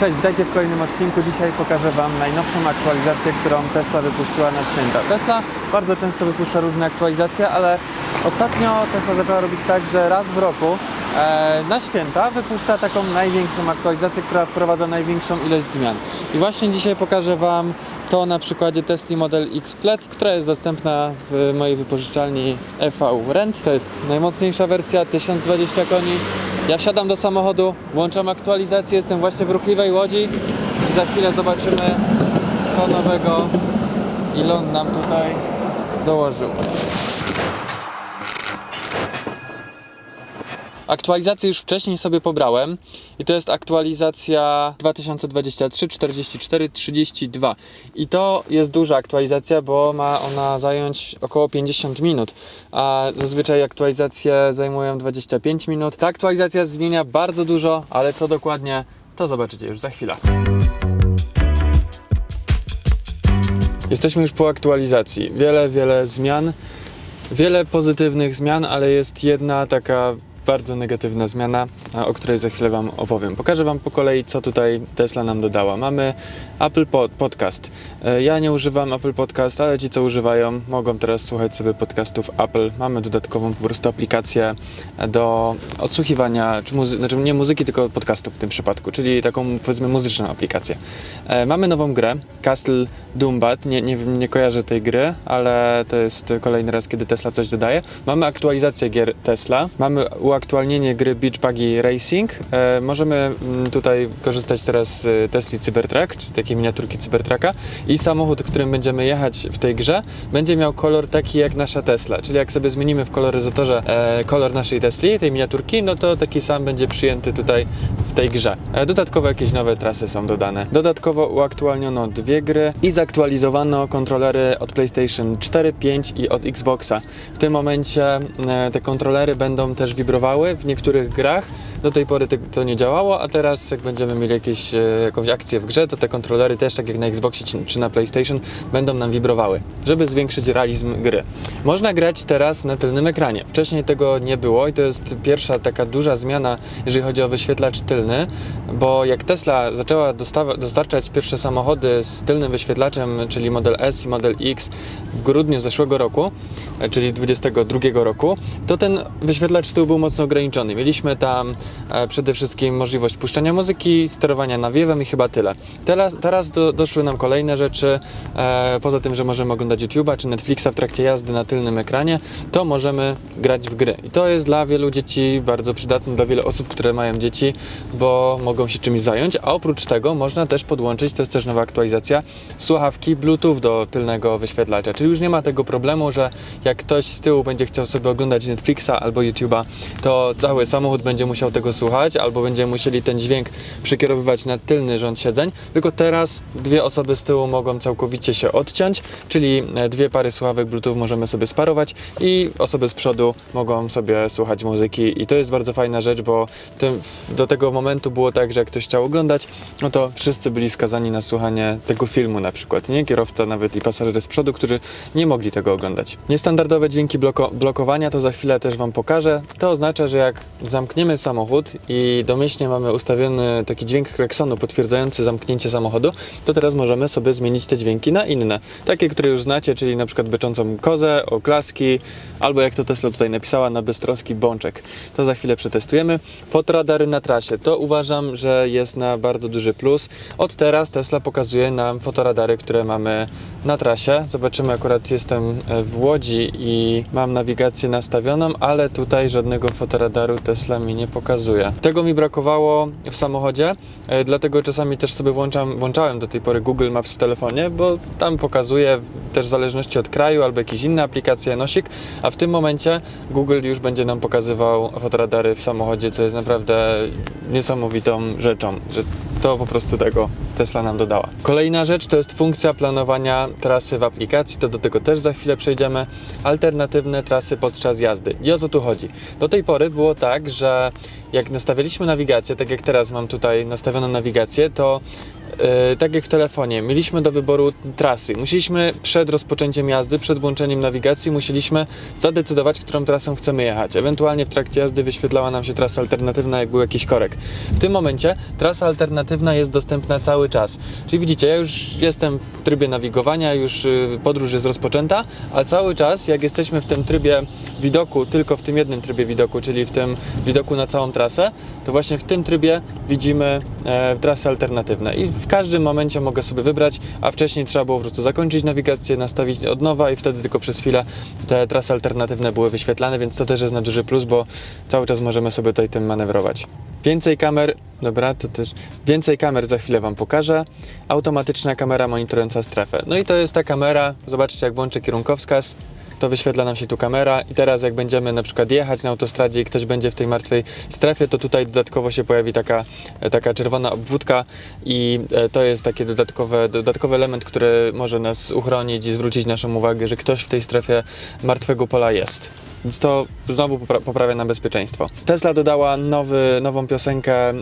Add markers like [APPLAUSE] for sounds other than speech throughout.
Cześć, witajcie w kolejnym odcinku. Dzisiaj pokażę Wam najnowszą aktualizację, którą Tesla wypuściła na święta. Tesla bardzo często wypuszcza różne aktualizacje, ale ostatnio Tesla zaczęła robić tak, że raz w roku e, na święta wypuszcza taką największą aktualizację, która wprowadza największą ilość zmian. I właśnie dzisiaj pokażę Wam to na przykładzie Tesla Model X Plaid, która jest dostępna w mojej wypożyczalni EV Rent. To jest najmocniejsza wersja, 1020 koni. Ja wsiadam do samochodu, włączam aktualizację, jestem właśnie w ruchliwej łodzi i za chwilę zobaczymy co nowego Elon nam tutaj dołożył. Aktualizację już wcześniej sobie pobrałem i to jest aktualizacja 2023 44 32 i to jest duża aktualizacja, bo ma ona zająć około 50 minut, a zazwyczaj aktualizacje zajmują 25 minut. Ta aktualizacja zmienia bardzo dużo, ale co dokładnie to zobaczycie już za chwilę. Jesteśmy już po aktualizacji. Wiele, wiele zmian. Wiele pozytywnych zmian, ale jest jedna taka bardzo negatywna zmiana, o której za chwilę Wam opowiem. Pokażę Wam po kolei, co tutaj Tesla nam dodała. Mamy Apple Pod Podcast. E, Ja nie używam Apple Podcast, ale ci, co używają, mogą teraz słuchać sobie podcastów Apple. Mamy dodatkową po prostu aplikację do odsłuchiwania, czy muzy- znaczy nie muzyki, tylko podcastów w tym przypadku, czyli taką powiedzmy muzyczną aplikację. E, Mamy nową grę, Castle Doombad. Nie, nie, nie kojarzę tej gry, ale to jest kolejny raz, kiedy Tesla coś dodaje. Mamy aktualizację gier Tesla, mamy uaktualnienie gry Beach Buggy Racing. E, możemy mm, tutaj korzystać teraz z Tesla Cybertruck, czyli takiej miniaturki Cybertrucka i samochód, którym będziemy jechać w tej grze, będzie miał kolor taki jak nasza Tesla, czyli jak sobie zmienimy w koloryzatorze e, kolor naszej Tesli, tej miniaturki, no to taki sam będzie przyjęty tutaj w tej grze. E, dodatkowo jakieś nowe trasy są dodane. Dodatkowo uaktualniono dwie gry i zaktualizowano kontrolery od PlayStation 4, 5 i od Xboxa. W tym momencie e, te kontrolery będą też wibrowały w niektórych grach. Do tej pory to nie działało, a teraz jak będziemy mieli jakieś, e, jakąś akcję w grze, to te kontrolery też, tak jak na Xboxie czy, na PlayStation, będą nam wibrowały, żeby zwiększyć realizm gry. Można grać teraz na tylnym ekranie. Wcześniej tego nie było i to jest pierwsza taka duża zmiana, jeżeli chodzi o wyświetlacz tylny, bo jak Tesla zaczęła dostarczać pierwsze samochody z tylnym wyświetlaczem, czyli Model S i Model X w grudniu zeszłego roku, e, czyli 22 roku, to ten wyświetlacz z tyłu był mocno ograniczony. Mieliśmy tam przede wszystkim możliwość puszczania muzyki, sterowania nawiewem i chyba tyle. Teraz, teraz do, doszły nam kolejne rzeczy, e, poza tym, że możemy oglądać YouTube'a czy Netflixa w trakcie jazdy na tylnym ekranie, to możemy grać w gry. I to jest dla wielu dzieci bardzo przydatne, dla wielu osób, które mają dzieci, bo mogą się czymś zająć, a oprócz tego można też podłączyć, to jest też nowa aktualizacja, słuchawki Bluetooth do tylnego wyświetlacza, czyli już nie ma tego problemu, że jak ktoś z tyłu będzie chciał sobie oglądać Netflixa albo YouTube'a, to cały samochód będzie musiał tego słuchać, albo będziemy musieli ten dźwięk przekierowywać na tylny rząd siedzeń, tylko teraz dwie osoby z tyłu mogą całkowicie się odciąć, czyli e, dwie pary słuchawek Bluetooth możemy sobie sparować i osoby z przodu mogą sobie słuchać muzyki i to jest bardzo fajna rzecz, bo tym, do tego momentu było tak, że jak ktoś chciał oglądać, no to wszyscy byli skazani na słuchanie tego filmu na przykład, nie? Kierowca nawet i pasażery z przodu, którzy nie mogli tego oglądać. Niestandardowe dźwięki bloko blokowania to za chwilę też Wam pokażę. To oznacza, że jak zamkniemy samochód i domyślnie mamy ustawiony taki dźwięk klaksonu potwierdzający zamknięcie samochodu, to teraz możemy sobie zmienić te dźwięki na inne. Takie, które już znacie, czyli na przykład beczącą kozę, oklaski, albo jak to Tesla tutaj napisała, na beztroski bączek. To za chwilę przetestujemy. Fotoradary na trasie. To uważam, że jest na bardzo duży plus. Od teraz Tesla pokazuje nam fotoradary, które mamy na trasie. Zobaczymy, akurat jestem e, w Łodzi i mam nawigację nastawioną, ale tutaj żadnego fotoradaru Tesla mi nie pokazuje. Tego mi brakowało w samochodzie, e, dlatego czasami też sobie włączam, włączałem do tej pory Google Maps w telefonie, bo tam pokazuje też w zależności od kraju albo jakieś inne aplikacje nosik, a w tym momencie Google już będzie nam pokazywał fotoradary w samochodzie, co jest naprawdę niesamowitą rzeczą, że to po prostu tego Tesla nam dodała. Kolejna rzecz to jest funkcja planowania trasy w aplikacji, to do tego też za chwilę przejdziemy. Alternatywne trasy podczas jazdy. I o co tu chodzi? Do tej pory było tak, że jak nastawialiśmy nawigację, tak jak teraz mam tutaj nastawioną nawigację, to tak jak w telefonie, mieliśmy do wyboru trasy. Musieliśmy przed rozpoczęciem jazdy, przed włączeniem nawigacji, musieliśmy zadecydować, którą trasą chcemy jechać. Ewentualnie w trakcie jazdy wyświetlała nam się trasa alternatywna, jak był jakiś korek. W tym momencie trasa alternatywna jest dostępna cały czas. Czyli widzicie, ja już jestem w trybie nawigowania, już y, podróż jest rozpoczęta, a cały czas, jak jesteśmy w tym trybie widoku, tylko w tym jednym trybie widoku, czyli w tym widoku na całą trasę, to właśnie w tym trybie widzimy e, trasy alternatywne i w każdym momencie mogę sobie wybrać, a wcześniej trzeba było po prostu zakończyć nawigację, nastawić od nowa i wtedy tylko przez chwilę te trasy alternatywne były wyświetlane, więc to też jest na duży plus, bo cały czas możemy sobie tutaj tym manewrować. Więcej kamer, dobra, to też więcej kamer za chwilę Wam pokażę. Automatyczna kamera monitorująca strefę. No i to jest ta kamera, zobaczcie jak włączę kierunkowskaz, to wyświetla nam się tu kamera i teraz jak będziemy na przykład jechać na autostradzie i ktoś będzie w tej martwej strefie, to tutaj dodatkowo się pojawi taka, taka czerwona obwódka i e, to jest taki dodatkowy, dodatkowy element, który może nas uchronić i zwrócić naszą uwagę, że ktoś w tej strefie martwego pola jest. Więc to znowu popra- poprawia nam bezpieczeństwo. Tesla dodała nowy, nową piosenkę e,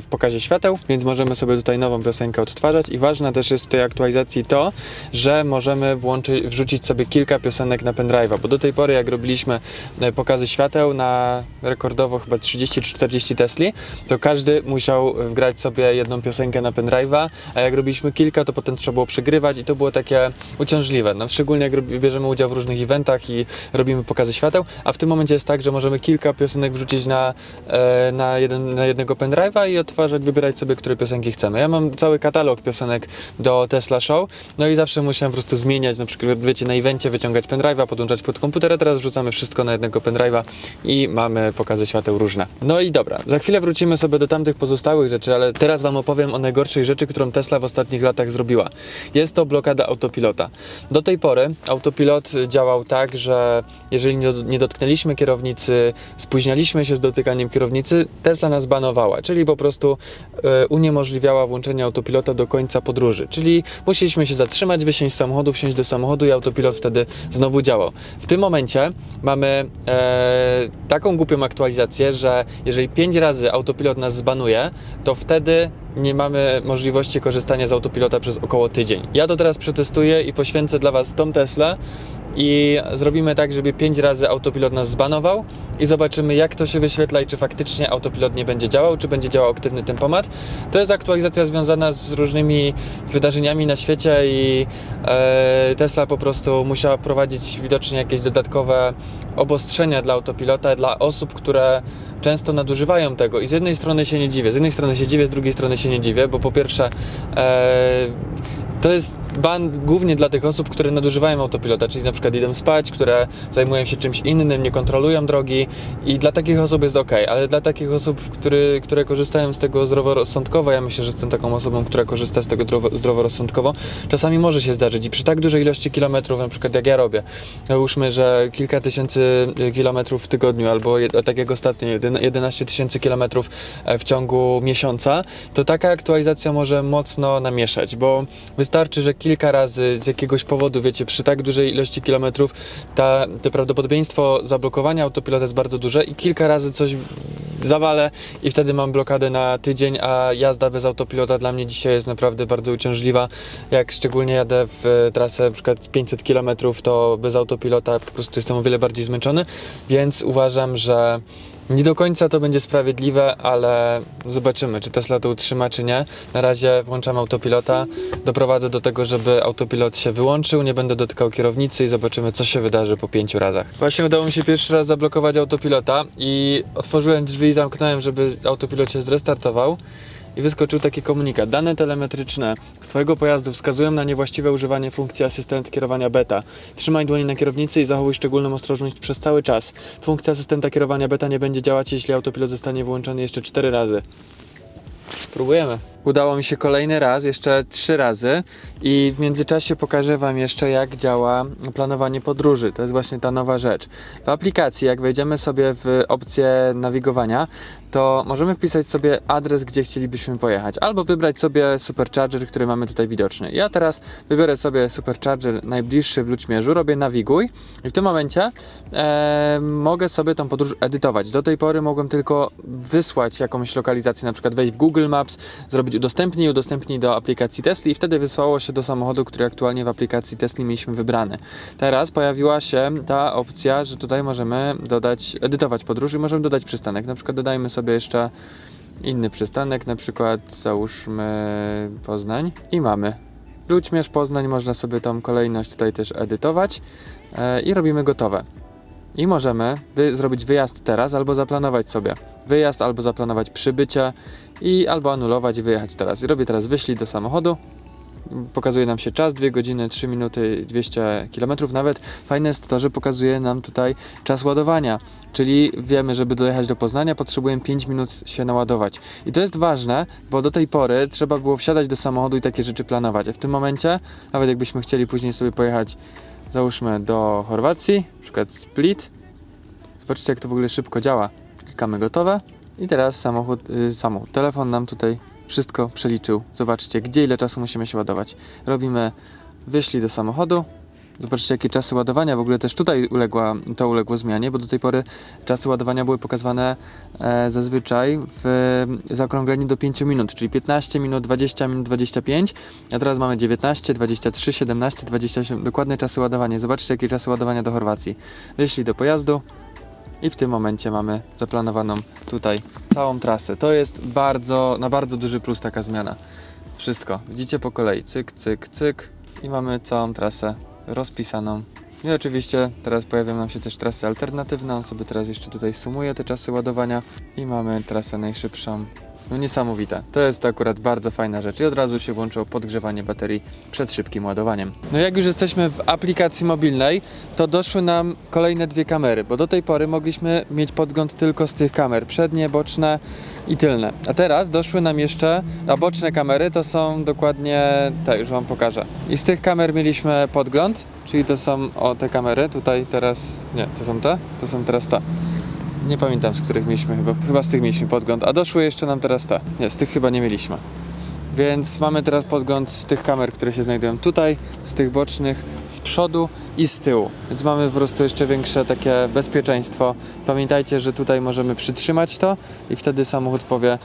w pokazie świateł, więc możemy sobie tutaj nową piosenkę odtwarzać i ważne też jest w tej aktualizacji to, że możemy włączyć, wrzucić sobie kilka piosenek na pendrive'a, bo do tej pory jak robiliśmy e, pokazy świateł na rekordowo chyba 30 czy 40 Tesli, to każdy musiał wgrać sobie jedną piosenkę na pendrive'a, a jak robiliśmy kilka, to potem trzeba było przegrywać i to było takie uciążliwe. No, szczególnie jak bierzemy udział w różnych eventach i robimy pokazy świateł, a w tym momencie jest tak, że możemy kilka piosenek wrzucić na, e, na, jeden, na jednego pendrive'a i odtwarzać, wybierać sobie, które piosenki chcemy. Ja mam cały katalog piosenek do Tesla Show, no i zawsze musiałem po prostu zmieniać, na przykład wiecie, na evencie wyciągać pendrive'a, podłączać pod komputer, teraz wrzucamy wszystko na jednego pendrive'a i mamy pokazy świateł różne. No i dobra, za chwilę wrócimy sobie do tamtych pozostałych rzeczy, ale teraz Wam opowiem o najgorszej rzeczy, którą Tesla w ostatnich latach zrobiła. Jest to blokada autopilota. Do tej pory autopilot działał tak, że jeżeli nie, nie dotknęliśmy kierownicy, spóźnialiśmy się z dotykaniem kierownicy, Tesla nas banowała, czyli po prostu e, uniemożliwiała włączenie autopilota do końca podróży. Czyli musieliśmy się zatrzymać, wysiąść z samochodu, wsiąść do samochodu i autopilot wtedy znowu działał. W tym momencie mamy e, taką głupią aktualizację, że jeżeli 5 razy autopilot nas zbanuje, to wtedy nie mamy możliwości korzystania z autopilota przez około tydzień. Ja to teraz przetestuję i poświęcę dla Was tą Teslę i zrobimy tak, żeby 5 razy autopilot nas zbanował i zobaczymy jak to się wyświetla i czy faktycznie autopilot nie będzie działał, czy będzie działał aktywny tempomat. To jest aktualizacja związana z różnymi wydarzeniami na świecie i e, Tesla po prostu musiała wprowadzić widocznie jakieś dodatkowe obostrzenia dla autopilota, dla osób, które często nadużywają tego i z jednej strony się nie dziwię, z jednej strony się dziwię, z drugiej strony się nie dziwię, bo po pierwsze e, to jest ban głównie dla tych osób, które nadużywają autopilota, czyli na przykład idą spać, które zajmują się czymś innym, nie kontrolują drogi i dla takich osób jest ok, ale dla takich osób, który, które korzystają z tego zdroworozsądkowo, ja myślę, że jestem taką osobą, która korzysta z tego zdrowo- zdroworozsądkowo, czasami może się zdarzyć i przy tak dużej ilości kilometrów, na przykład jak ja robię, załóżmy, że kilka tysięcy y, kilometrów w tygodniu albo tak jak ostatnio, jedyna- 11 tysięcy kilometrów e, w ciągu miesiąca, to taka aktualizacja może mocno namieszać, bo wystarczy, że kilka razy z jakiegoś powodu, wiecie, przy tak dużej ilości kilometrów, ta, to prawdopodobieństwo zablokowania autopilota jest bardzo duże i kilka razy coś zawalę i wtedy mam blokadę na tydzień, a jazda bez autopilota dla mnie dzisiaj jest naprawdę bardzo uciążliwa. Jak szczególnie jadę w trasę przykład 500 km, to bez autopilota po prostu jestem o wiele bardziej zmęczony, więc uważam, że nie do końca to będzie sprawiedliwe, ale zobaczymy, czy Tesla to utrzyma, czy nie. Na razie włączam autopilota, doprowadzę do tego, żeby autopilot się wyłączył, nie będę dotykał kierownicy i zobaczymy, co się wydarzy po pięciu razach. Właśnie udało mi się pierwszy raz zablokować autopilota i otworzyłem drzwi i zamknąłem, żeby autopilot się zrestartował. I wyskoczył taki komunikat. Dane telemetryczne z Twojego pojazdu wskazują na niewłaściwe używanie funkcji asystent kierowania beta. Trzymaj dłonie na kierownicy i zachowuj szczególną ostrożność przez cały czas. Funkcja asystenta kierowania beta nie będzie działać, jeśli autopilot zostanie włączony jeszcze 4 razy. Spróbujemy. Udało mi się kolejny raz, jeszcze trzy razy i w międzyczasie pokażę Wam jeszcze jak działa planowanie podróży. To jest właśnie ta nowa rzecz. W aplikacji, jak wejdziemy sobie w opcję nawigowania, to możemy wpisać sobie adres, gdzie chcielibyśmy pojechać, albo wybrać sobie supercharger, który mamy tutaj widoczny. Ja teraz wybiorę sobie supercharger najbliższy w Luczmierzu, robię nawiguj i w tym momencie e, mogę sobie tą podróż edytować. Do tej pory mogłem tylko wysłać jakąś lokalizację, na przykład wejść w Google Maps zrobić udostępnij, udostępnij do aplikacji Tesla i wtedy wysłało się do samochodu, który aktualnie w aplikacji Tesla mieliśmy wybrany. Teraz pojawiła się ta opcja, że tutaj możemy dodać, edytować podróż i możemy dodać przystanek. Na przykład dodajmy sobie jeszcze inny przystanek, na przykład załóżmy Poznań i mamy. Ludźmierz Poznań, można sobie tą kolejność tutaj też edytować e, i robimy gotowe. I możemy wy, zrobić wyjazd teraz albo zaplanować sobie wyjazd, albo zaplanować przybycie i albo anulować i wyjechać teraz. I robię teraz wyślij do samochodu. Pokazuje nam się czas, 2 godziny, 3 minuty, 200 km. Nawet fajne jest to, że pokazuje nam tutaj czas ładowania. Czyli wiemy, żeby dojechać do Poznania, potrzebujemy 5 minut się naładować. I to jest ważne, bo do tej pory trzeba było wsiadać do samochodu i takie rzeczy planować. A w tym momencie, nawet jakbyśmy chcieli później sobie pojechać, załóżmy do Chorwacji, na przykład Split. Zobaczcie, jak to w ogóle szybko działa. Klikamy gotowe i teraz samochód, y, samochód, telefon nam tutaj wszystko przeliczył. Zobaczcie, gdzie ile czasu musimy się ładować. Robimy wyślij do samochodu. Zobaczcie, jakie czasy ładowania. W ogóle też tutaj uległa, to uległo zmianie, bo do tej pory czasy ładowania były pokazywane e, zazwyczaj w zaokrągleniu do 5 minut, czyli 15 minut, 20 minut, 25, a teraz mamy 19, 23, 17, 27, dokładne czasy ładowania. Zobaczcie, jakie czasy ładowania do Chorwacji. Wyszli do pojazdu i w tym momencie mamy zaplanowaną tutaj całą trasę. To jest bardzo, na bardzo duży plus taka zmiana. Wszystko. Widzicie po kolei. Cyk, cyk, cyk. I mamy całą trasę rozpisaną. I oczywiście teraz pojawią nam się też trasy alternatywne. On sobie teraz jeszcze tutaj sumuje te czasy ładowania. I mamy trasę najszybszą. No niesamowite. To jest akurat bardzo fajna rzecz. I od razu się włączyło podgrzewanie baterii przed szybkim ładowaniem. No jak już jesteśmy w aplikacji mobilnej, to doszły nam kolejne dwie kamery, bo do tej pory mogliśmy mieć podgląd tylko z tych kamer. Przednie, boczne i tylne. A teraz doszły nam jeszcze, a boczne kamery to są dokładnie te, już wam pokażę. I z tych kamer mieliśmy podgląd, czyli to są o te kamery, tutaj teraz, nie, to są te, to są teraz te. Nie pamiętam z których mieliśmy chyba, chyba z tych mieliśmy podgląd, a doszły jeszcze nam teraz te. Nie, z tych chyba nie mieliśmy. Więc mamy teraz podgląd z tych kamer, które się znajdują tutaj, z tych bocznych, z przodu i z tyłu. Więc mamy po prostu jeszcze większe takie bezpieczeństwo. Pamiętajcie, że tutaj możemy przytrzymać to i wtedy samochód powie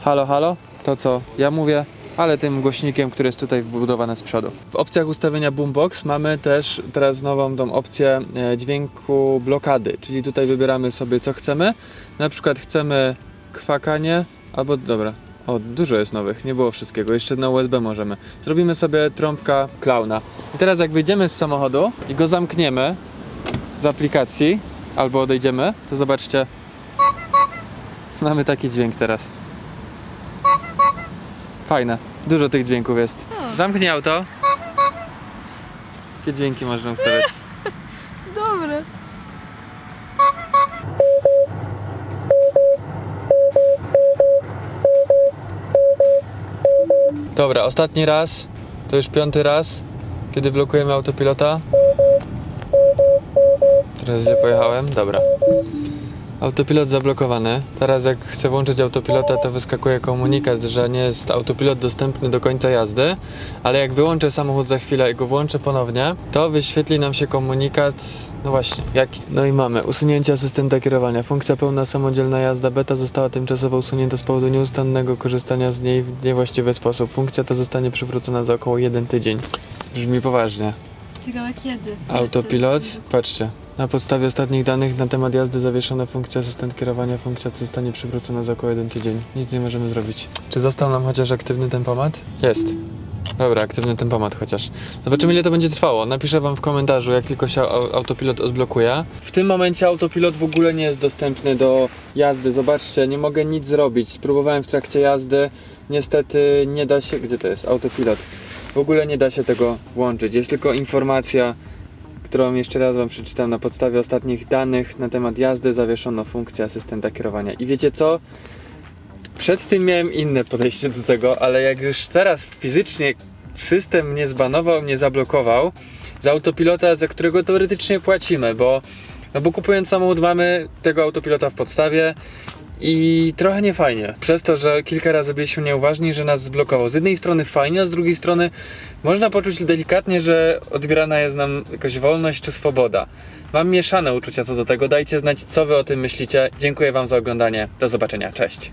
halo, halo, to co ja mówię, ale tym głośnikiem, który jest tutaj wbudowany z przodu. W opcjach ustawienia boombox mamy też teraz nową tą opcję e, dźwięku blokady, czyli tutaj wybieramy sobie co chcemy. Na przykład chcemy kwakanie, albo dobra, o, dużo jest nowych, nie było wszystkiego. Jeszcze na USB możemy. Zrobimy sobie trąbka klauna. I teraz jak wyjdziemy z samochodu i go zamkniemy z aplikacji, albo odejdziemy, to zobaczcie. [LAUGHS] Mamy taki dźwięk teraz. Fajne. Dużo tych dźwięków jest. Zamknij auto. Takie dźwięki można ustawiać. [LAUGHS] Dobre. Dobra, ostatni raz. To już piąty raz, kiedy blokujemy autopilota. Teraz źle pojechałem. Dobra. Autopilot zablokowany. Teraz jak chcę włączyć autopilota, to wyskakuje komunikat, że nie jest autopilot dostępny do końca jazdy, ale jak wyłączę samochód za chwilę i go włączę ponownie, to wyświetli nam się komunikat, no właśnie, jaki? No i mamy usunięcie asystenta kierowania. Funkcja pełna samodzielna jazda beta została tymczasowo usunięta z powodu nieustannego korzystania z niej w niewłaściwy sposób. Funkcja ta zostanie przywrócona za około jeden tydzień. Brzmi poważnie. Ciekawe kiedy. Autopilot, patrzcie. Na podstawie ostatnich danych na temat jazdy zawieszona funkcja asystent kierowania. Funkcja ta zostanie przywrócona za około jeden tydzień. Nic nie możemy zrobić. Czy został nam chociaż aktywny tempomat? Jest. Dobra, aktywny tempomat chociaż. Zobaczymy ile to będzie trwało. Napiszę wam w komentarzu, jak tylko się au- autopilot odblokuje. W tym momencie autopilot w ogóle nie jest dostępny do jazdy. Zobaczcie, nie mogę nic zrobić. Spróbowałem w trakcie jazdy. Niestety nie da się. Gdzie to jest? Autopilot. W ogóle nie da się tego włączyć. Jest tylko informacja którą jeszcze raz Wam przeczytam na podstawie ostatnich danych na temat jazdy zawieszono funkcję asystenta kierowania. I wiecie co? Przed tym miałem inne podejście do tego, ale jak już teraz fizycznie system mnie zbanował, mnie zablokował za autopilota, za którego teoretycznie płacimy, bo, no bo kupując samochód mamy tego autopilota w podstawie i trochę nie fajnie. Przez to, że kilka razy byliśmy nieuważni, że nas zblokował. Z jednej strony fajnie, a z drugiej strony można poczuć delikatnie, że odbierana jest nam jakaś wolność czy swoboda. Mam mieszane uczucia co do tego. Dajcie znać, co wy o tym myślicie. Dziękuję wam za oglądanie. Do zobaczenia. Cześć.